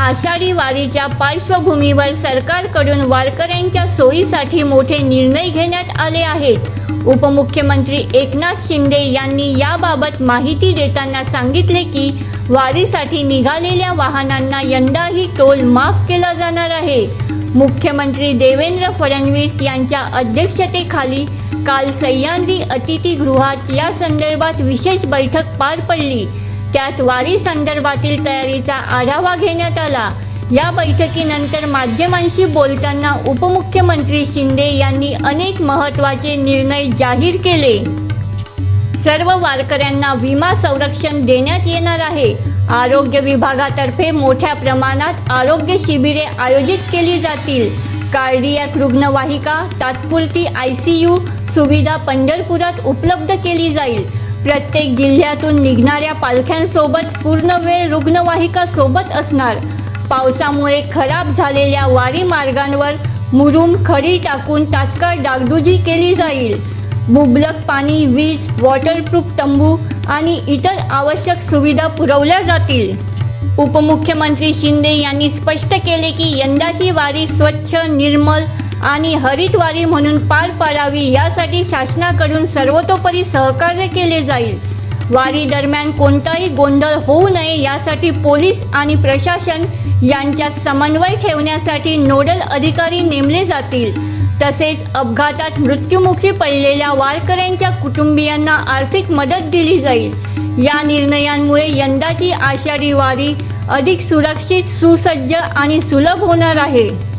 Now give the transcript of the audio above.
आषाढी वारीच्या पार्श्वभूमीवर सरकारकडून वारकऱ्यांच्या सोयीसाठी मोठे निर्णय घेण्यात आले आहेत. उपमुख्यमंत्री एकनाथ शिंदे यांनी याबाबत माहिती देताना सांगितले की वारीसाठी निघालेल्या वाहनांना यंदाही टोल माफ केला जाणार आहे. मुख्यमंत्री देवेंद्र फडणवीस यांच्या अध्यक्षतेखाली काल सह्याद्री अतिथीगृहात या संदर्भात विशेष बैठक पार पडली. त्यात वारी संदर्भातील तयारीचा आढावा घेण्यात आला. या बैठकीनंतर माध्यमांशी बोलताना उपमुख्यमंत्री शिंदे यांनी अनेक महत्त्वाचे निर्णय जाहीर केले. सर्व वारकऱ्यांना विमा संरक्षण देण्यात येणार आहे. आरोग्य विभागातर्फे मोठ्या प्रमाणात आरोग्य शिबिरे आयोजित केली जातील. कार्डियक रुग्णवाहिका तात्पुरती आय सी यू सुविधा पंढरपुरात उपलब्ध केली जाईल. प्रत्येक जिल्ह्यातून निघणाऱ्या पालख्यांसोबत पूर्ण वेळ रुग्णवाहिका सोबत असणार. पावसामुळे खराब झालेल्या वारी मार्गांवर मुरुम खडी टाकून तात्काळ डागडुजी केली जाईल. मुबलक पाणी वीज वॉटरप्रूफ तंबू आणि इतर आवश्यक सुविधा पुरवल्या जातील. उपमुख्यमंत्री शिंदे यांनी स्पष्ट केले की यंदाची वारी स्वच्छ निर्मल आणि हरितवारी म्हणून पार पाडावी यासाठी शासनाकडून सर्वतोपरी सहकार्य केले जाईल. वारी दरम्यान कोणताही गोंधळ होऊ नये यासाठी पोलीस आणि प्रशासन यांच्यात समन्वय ठेवण्यासाठी नोडल अधिकारी नेमले जातील. तसेच अपघातात मृत्युमुखी पडलेल्या वारकऱ्यांच्या कुटुंबियांना आर्थिक मदत दिली जाईल. या निर्णयांमुळे यंदाची आषाढी वारी अधिक सुरक्षित सुसज्ज आणि सुलभ होणार आहे.